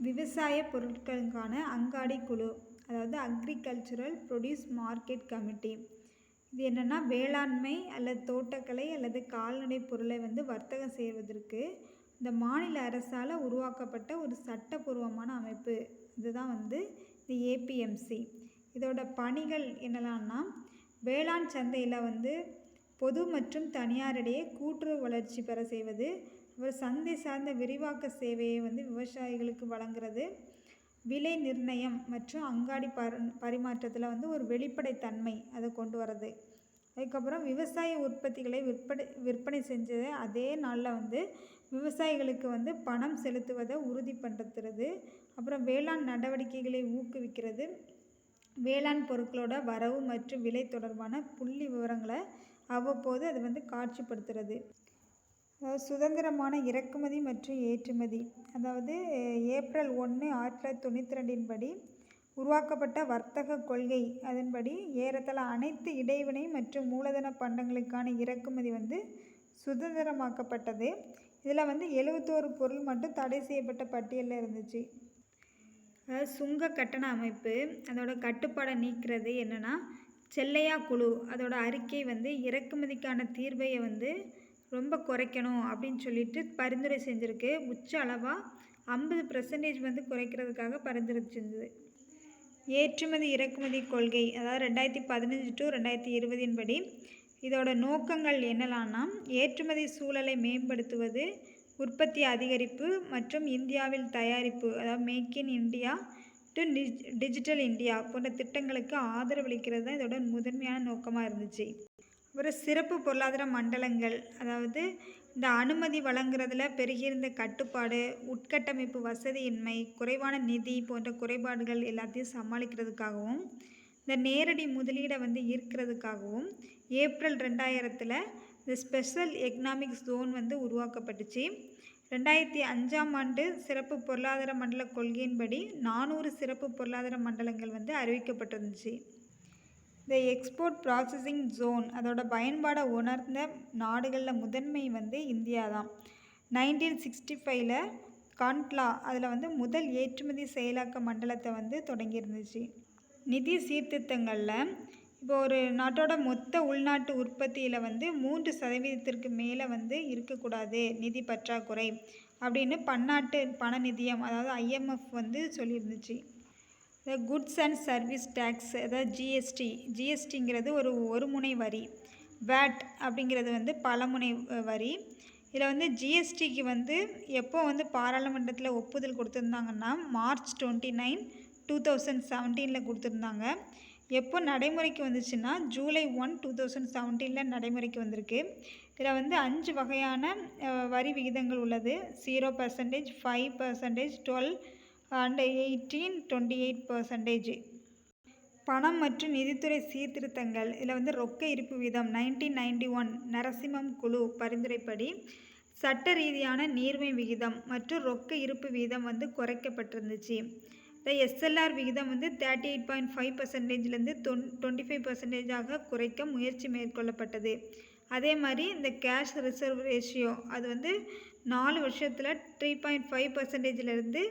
விவசாய பொருட்களுக்கான அங்காடி குழு அதாவது அக்ரிகல்ச்சுரல் ப்ரொடியூஸ் மார்க்கெட் கமிட்டி இது என்னென்னா வேளாண்மை அல்லது தோட்டக்கலை அல்லது கால்நடை பொருளை வந்து வர்த்தகம் செய்வதற்கு இந்த மாநில அரசால் உருவாக்கப்பட்ட ஒரு சட்டப்பூர்வமான அமைப்பு. இதுதான் வந்து இந்த ஏபிஎம்சி இதோட பணிகள் என்னெல்லாம்னா வேளாண் சந்தையில் வந்து பொது மற்றும் தனியாரிடையே கூட்டுறவு வளர்ச்சி பெற செய்வது ஒரு சந்தை சார்ந்த விரிவாக்க சேவையை வந்து விவசாயிகளுக்கு வழங்குறது விலை நிர்ணயம் மற்றும் அங்காடி பர பரிமாற்றத்தில் வந்து ஒரு வெளிப்படைத்தன்மை அதை கொண்டு வர்றது. அதுக்கப்புறம் விவசாய உற்பத்திகளை விற்பனை விற்பனை செஞ்சது அதே நாளில் வந்து விவசாயிகளுக்கு வந்து பணம் செலுத்துவதை உறுதி பண்ணுறது அப்புறம் வேளாண் நடவடிக்கைகளை ஊக்குவிக்கிறது. வேளாண் பொருட்களோட வரவு மற்றும் விலை தொடர்பான புள்ளி விவரங்களை அவ்வப்போது அது வந்து காட்சிப்படுத்துறது. சுதந்திரமான இறக்குமதி மற்றும் ஏற்றுமதி. அதாவது ஏப்ரல் ஒன்று ஆயிரத்தி தொள்ளாயிரத்தி தொண்ணூற்றி ரெண்டின் படி உருவாக்கப்பட்ட வர்த்தக கொள்கை. அதன்படி ஏறத்தாழ அனைத்து இடைவினை மற்றும் மூலதன பண்டங்களுக்கான இறக்குமதி வந்து சுதந்திரமாக்கப்பட்டது. இதில் வந்து எழுபத்தோரு பொருள் மட்டும் தடை செய்யப்பட்ட பட்டியலில் இருந்துச்சு. அதாவது சுங்க கட்டண அமைப்பு அதோட கட்டுப்பாடை நீக்கிறது என்னென்னா செல்லையா குழு அதோட அறிக்கை வந்து இறக்குமதிக்கான தீர்வையை வந்து ரொம்ப குறைக்கணும் அப்படின்னு சொல்லிட்டு பரிந்துரை செஞ்சுருக்கு. உச்ச அளவாக ஐம்பது பர்சன்டேஜ் வந்து குறைக்கிறதுக்காக பரிந்துரை செஞ்சது. ஏற்றுமதி இறக்குமதி கொள்கை அதாவது ரெண்டாயிரத்தி பதினஞ்சு டு ரெண்டாயிரத்தி இருபதின் படி இதோட நோக்கங்கள் என்னலான்னா ஏற்றுமதி சூழலை மேம்படுத்துவது உற்பத்தி அதிகரிப்பு மற்றும் இந்தியாவில் தயாரிப்பு அதாவது make in India to digital India போன்ற திட்டங்களுக்கு ஆதரவளிக்கிறது தான் இதோட முதன்மையான நோக்கமாக இருந்துச்சு. ஒரு சிறப்பு பொருளாதார மண்டலங்கள் அதாவது இந்த அனுமதி வழங்குறதுல பெருகியிருந்த கட்டுப்பாடு உட்கட்டமைப்பு வசதியின்மை குறைவான நிதி போன்ற குறைபாடுகள் எல்லாத்தையும் சமாளிக்கிறதுக்காகவும் இந்த நேரடி முதலீடை வந்து ஈர்க்கிறதுக்காகவும் ஏப்ரல் ரெண்டாயிரத்தில் இந்த ஸ்பெஷல் எக்கனாமிக் ஜோன் வந்து உருவாக்கப்பட்டுச்சு. ரெண்டாயிரத்தி அஞ்சாம் ஆண்டு சிறப்பு பொருளாதார மண்டல கொள்கையின்படி நானூறு சிறப்பு பொருளாதார மண்டலங்கள் வந்து அறிவிக்கப்பட்டிருந்துச்சு. இந்த எக்ஸ்போர்ட் ப்ராசஸிங் ஜோன் அதோட பயன்பாடை உணர்ந்த நாடுகளில் முதன்மை வந்து இந்தியா தான். நைன்டீன் சிக்ஸ்டி ஃபைவ்ல கான்ட்லா அதில் வந்து முதல் ஏற்றுமதி செயலாக்க மண்டலத்தை வந்து தொடங்கியிருந்துச்சு. நிதி சீர்திருத்தங்களில் இப்போ ஒரு நாட்டோட மொத்த உள்நாட்டு உற்பத்தியில் வந்து மூன்று சதவீதத்திற்கு மேலே வந்து இருக்கக்கூடாது நிதி பற்றாக்குறை அப்படின்னு பன்னாட்டு பண நிதியம் அதாவது ஐஎம்எஃப் வந்து சொல்லியிருந்துச்சு. குட்ஸ் அண்ட் சர்வீஸ் டேக்ஸ் அதாவது ஜிஎஸ்டி ஜிஎஸ்டிங்கிறது ஒரு ஒரு முனை வரி. வேட் அப்படிங்கிறது வந்து பலமுனை வரி. இதில் வந்து ஜிஎஸ்டிக்கு வந்து எப்போ வந்து பாராளுமன்றத்தில் ஒப்புதல் கொடுத்துருந்தாங்கன்னா March twenty nine two thousand செவன்டீனில் கொடுத்துருந்தாங்க. எப்போ நடைமுறைக்கு வந்துச்சுன்னா ஜூலை ஒன் டூ தௌசண்ட் செவன்டீனில் நடைமுறைக்கு வந்திருக்கு. இதில் வந்து அஞ்சு வகையான வரி விகிதங்கள் உள்ளது. Zero percentage five percentage twelve and eighteen twenty eight percentage பணம் மற்றும் நிதித்துறை சீர்திருத்தங்கள். இதில் வந்து ரொக்க இருப்பு வீதம் நைன்டீன் நைன்டி ஒன் நரசிம்மம் குழு பரிந்துரைப்படி சட்ட ரீதியான நீர்மை விகிதம் மற்றும் ரொக்க இருப்பு வீதம் வந்து குறைக்கப்பட்டிருந்துச்சு. இந்த எஸ்எல்ஆர் விகிதம் வந்து தேர்ட்டி எயிட் பாயிண்ட் ஃபைவ் பர்சன்டேஜ்லேருந்து தொன் டுவெண்ட்டி ஃபைவ் பர்சன்டேஜாக குறைக்க முயற்சி மேற்கொள்ளப்பட்டது. அதே மாதிரி இந்த கேஷ் ரிசர்வ் ரேஷியோ அது வந்து நாலு வருஷத்தில் த்ரீ பாயிண்ட் ஃபைவ் பர்சன்டேஜிலேருந்து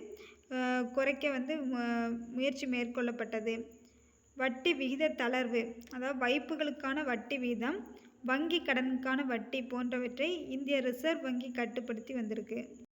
குறைக்க வந்து முயற்சி மேற்கொள்ளப்பட்டது. வட்டி விகித தளர்வு அதாவது வைப்புகளுக்கான வட்டி வீதம் வங்கி கடனுக்கான வட்டி போன்றவற்றை இந்திய ரிசர்வ் வங்கி கட்டுப்படுத்தி வந்திருக்கு.